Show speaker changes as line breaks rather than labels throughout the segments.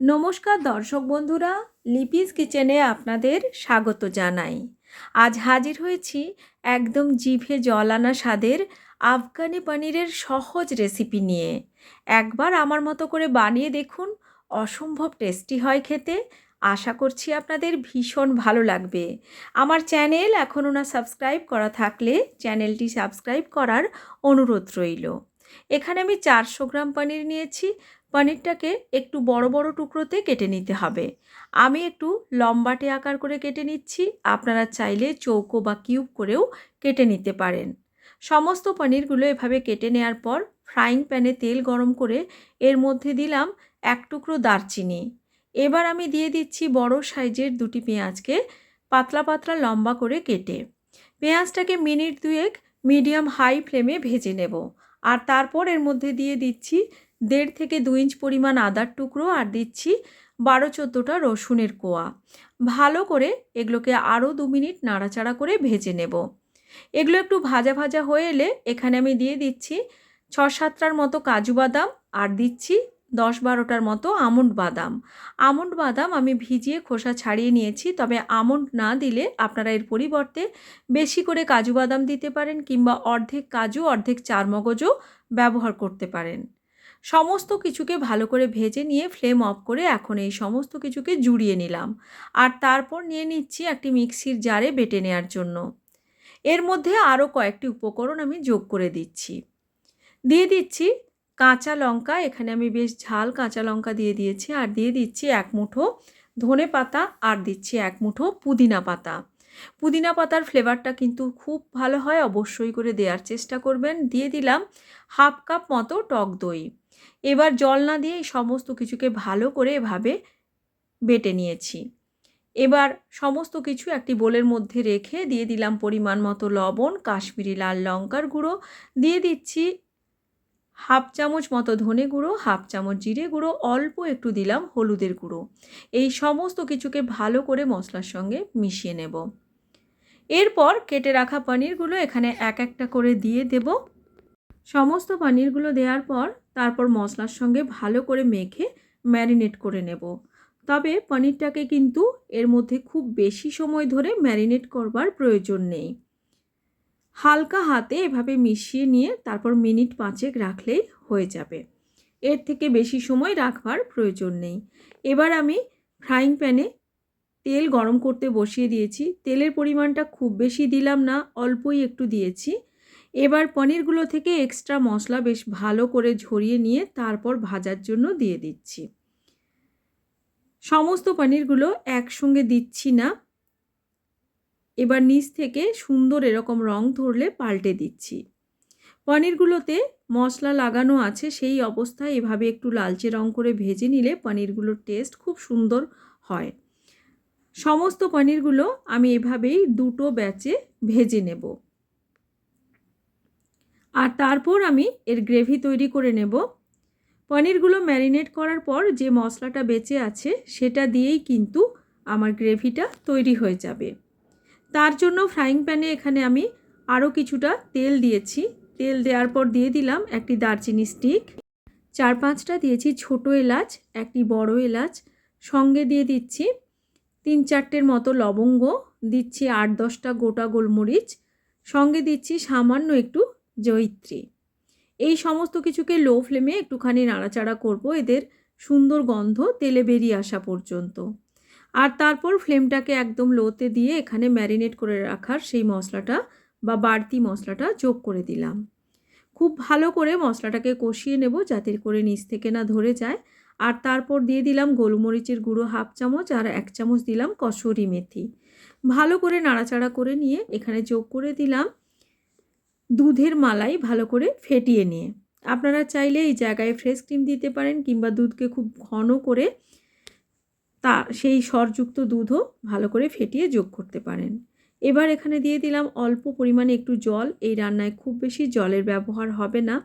নমস্কার দর্শক বন্ধুরা, লিপিস কিচেনে আপনাদের স্বাগত জানাই। আজ হাজির হয়েছি একদম জিভে জল আনা স্বাদের আফগানি পনিরের সহজ রেসিপি নিয়ে। একবার আমার মতো করে বানিয়ে দেখুন, অসম্ভব টেস্টি হয় খেতে। আশা করছি আপনাদের ভীষণ ভালো লাগবে। আমার চ্যানেল এখনও না সাবস্ক্রাইব করা থাকলে চ্যানেলটি সাবস্ক্রাইব করার অনুরোধ রইল। এখানে আমি চারশো গ্রাম পনির নিয়েছি পনিরটাকে একটু বড় বড় টুকরোতে কেটে নিতে হবে। আমি একটু লম্বাটে আকার করে কেটে নিচ্ছি। আপনারা চাইলে চৌকো বা কিউব করেও কেটে নিতে পারেন। সমস্ত পনিরগুলো এভাবে কেটে নেওয়ার পর ফ্রাইং প্যানে তেল গরম করে এর মধ্যে দিলাম এক টুকরো দারচিনি। এবার আমি দিয়ে দিচ্ছি বড় সাইজের দুটি পেঁয়াজকে পাতলা পাতলা লম্বা করে কেটে। পেঁয়াজটাকে মিনিট দুয়েক মিডিয়াম হাই ফ্লেমে ভেজে নেব। আর তারপর এর মধ্যে দিয়ে দিচ্ছি দেড় থেকে দু ইঞ্চ পরিমাণ আদার টুকরো আর দিচ্ছি বারো চোদ্দোটা রসুনের কোয়া। ভালো করে এগুলোকে আরও দু মিনিট নাড়াচাড়া করে ভেজে নেব। এগুলো একটু ভাজা ভাজা হয়ে এলে এখানে আমি দিয়ে দিচ্ছি ছ সাতটার মতো কাজু বাদাম আর দিচ্ছি দশ বারোটার মতো আমন্ড বাদাম। আমন্ড বাদাম আমি ভিজিয়ে খোসা ছাড়িয়ে নিয়েছি, তবে আমন্ড না দিলে আপনারা এর পরিবর্তে বেশি করে কাজু বাদাম দিতে পারেন কিংবা অর্ধেক কাজু, অর্ধেক চারমগজও ব্যবহার করতে পারেন। সমস্ত কিছুকে ভালো করে ভেজে নিয়ে ফ্লেম অফ করে এখন এই সমস্ত কিছুকে জুড়িয়ে নিলাম। আর তারপর নিয়ে নিচ্ছি একটি মিক্সির জারে বেটে নেওয়ার জন্য। এর মধ্যে আরও কয়েকটি উপকরণ আমি যোগ করে দিচ্ছি। দিয়ে দিচ্ছি কাঁচা লঙ্কা, এখানে আমি বেশ ঝাল কাঁচা লঙ্কা দিয়ে দিয়েছি। আর দিয়ে দিচ্ছি এক মুঠো ধনে পাতা আর দিচ্ছি এক মুঠো পুদিনা পাতা। পুদিনা পাতার ফ্লেভারটা কিন্তু খুব ভালো হয়, অবশ্যই করে দেওয়ার চেষ্টা করবেন। দিয়ে দিলাম হাফ কাপ মতো টক দই। এবার জল না দিয়ে সমস্ত কিছুকে ভালো করে এভাবে বেটে নিয়েছি। এবার সমস্ত কিছু একটি বোলের মধ্যে রেখে দিয়ে দিলাম পরিমাণ মতো লবণ, কাশ্মীরি লাল লঙ্কার গুঁড়ো, দিয়ে দিচ্ছি হাফ চামচ মতো ধনে গুঁড়ো, হাফ চামচ জিরে গুঁড়ো, অল্প একটু দিলাম হলুদের গুঁড়ো। এই সমস্ত কিছুকে ভালো করে মশলার সঙ্গে মিশিয়ে নেব। এরপর কেটে রাখা পনিরগুলো এখানে এক একটা করে দিয়ে দেব। সমস্ত পনিরগুলো দেওয়ার পর তারপর মশলার সঙ্গে ভালো করে মেখে ম্যারিনেট করে নেব। তবে পনিরটাকে কিন্তু এর মধ্যে খুব বেশি সময় ধরে ম্যারিনেট করবার প্রয়োজন নেই। হালকা হাতে এভাবে মিশিয়ে নিয়ে তারপর মিনিট পাঁচেক রাখলেই হয়ে যাবে। এর থেকে বেশি সময় রাখবার প্রয়োজন নেই। এবার আমি ফ্রাইং প্যানে তেল গরম করতে বসিয়ে দিয়েছি। তেলের পরিমাণটা খুব বেশি দিলাম না, অল্পই একটু দিয়েছি। এবার পনিরগুলো থেকে এক্সট্রা মশলা বেশ ভালো করে ঝরিয়ে নিয়ে তারপর ভাজার জন্য দিয়ে দিচ্ছি। সমস্ত পনিরগুলো একসঙ্গে দিচ্ছি না। এবার নিচ থেকে সুন্দর এরকম রং ধরলে পাল্টে দিচ্ছি। পনিরগুলোতে মশলা লাগানো আছে, সেই অবস্থায় এভাবে একটু লালচে রং করে ভেজে নিলে পনিরগুলোর টেস্ট খুব সুন্দর হয়। সমস্ত পনিরগুলো আমি এভাবেই দুটো ব্যাচে ভেজে নেব। আর তারপর আমি এর গ্রেভি তৈরি করে নেব। পনিরগুলো ম্যারিনেট করার পর যে মশলাটা বেঁচে আছে সেটা দিয়েই কিন্তু আমার গ্রেভিটা তৈরি হয়ে যাবে। তার জন্য ফ্রাইং প্যানে এখানে আমি আরও কিছুটা তেল দিয়েছি। তেল দেওয়ার পর দিয়ে দিলাম একটি দারচিনি স্টিক। চার পাঁচটা দিয়েছি ছোট এলাচ, একটি বড় এলাচ। সঙ্গে দিয়ে দিচ্ছি তিন চারটের মতো লবঙ্গ। দিচ্ছি আট দশটা গোটা গোলমরিচ। সঙ্গে দিচ্ছি সামান্য একটু জৈত্রী এই সমস্ত কিছুকে লো ফ্লেমে একটুখানি নাড়াচাড়া করব, এদের সুন্দর গন্ধ তেলে বেরিয়ে আসা পর্যন্ত। আর তারপর ফ্লেমটাকে একদম লোতে দিয়ে এখানে ম্যারিনেট করে রাখার সেই মশলাটা বা বাড়তি মশলাটা যোগ করে দিলাম। খুব ভালো করে মশলাটাকে কষিয়ে নেব যাতে করে নিচ থেকে না ধরে যায়। আর তারপর দিয়ে দিলাম গোলমরিচের গুঁড়ো হাফ চামচ আর এক চামচ দিলাম কসুরি মেথি। ভালো করে নাড়াচাড়া করে নিয়ে এখানে যোগ করে দিলাম দুধের মালাই ভালো করে ফেটিয়ে নিয়ে। আপনারা চাইলে এই জায়গায় ফ্রেশ ক্রিম দিতে পারেন কিংবা দুধকে খুব ঘন করে তা, সেই সরযুক্ত দুধও ভালো করে ফেটিয়ে যোগ করতে পারেন। এবার এখানে দিয়ে দিলাম অল্প পরিমাণে একটু জল। এই রান্নায় খুব বেশি জলের ব্যবহার হবে না।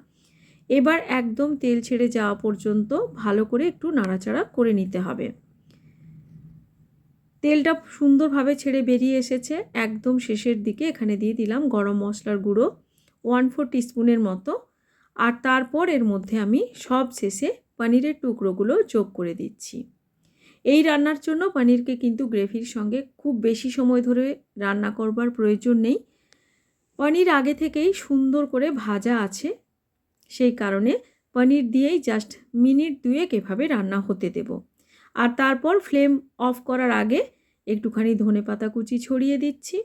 এবার একদম তেল ছেড়ে যাওয়া পর্যন্ত ভালো করে একটু নাড়াচাড়া করে নিতে হবে। তেলটা সুন্দরভাবে ছেড়ে বেরিয়ে এসেছে। একদম শেষের দিকে এখানে দিয়ে দিলাম গরম মশলার গুঁড়ো। ওয়ান ফোর টিস্পুনের মতো। আর তারপর এর মধ্যে আমি সব শেষে পনিরের টুকরোগুলো যোগ করে দিচ্ছি। এই রান্নার জন্য পনিরকে কিন্তু গ্রেভির সঙ্গে খুব বেশি সময় ধরে রান্না করবার প্রয়োজন নেই। পনির আগে থেকেই সুন্দর করে ভাজা আছে। সেই কারণে পনির দিয়েই জাস্ট মিনিট দুয়েক এভাবে রান্না হতে দেব। আর তারপর ফ্লেম অফ করার আগে একটুখানি ধনে পাতা কুচি ছড়িয়ে দিচ্ছি।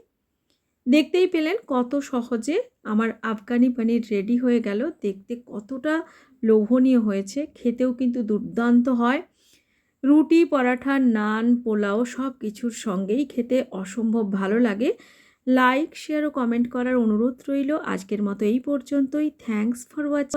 দেখতেই পেলেন কত সহজে আমার আফগানি পানির রেডি হয়ে গেল। দেখতে কতটা লোভনীয় হয়েছে। খেতেও কিন্তু দুর্দান্ত হয়। রুটি, পরাঠা, নান, পোলাও সব কিছুর সঙ্গেই খেতে অসম্ভব ভালো লাগে। লাইক শেয়ার ও কমেন্ট করার অনুরোধ রইল। আজকের মতো এই পর্যন্তই। Thanks for watch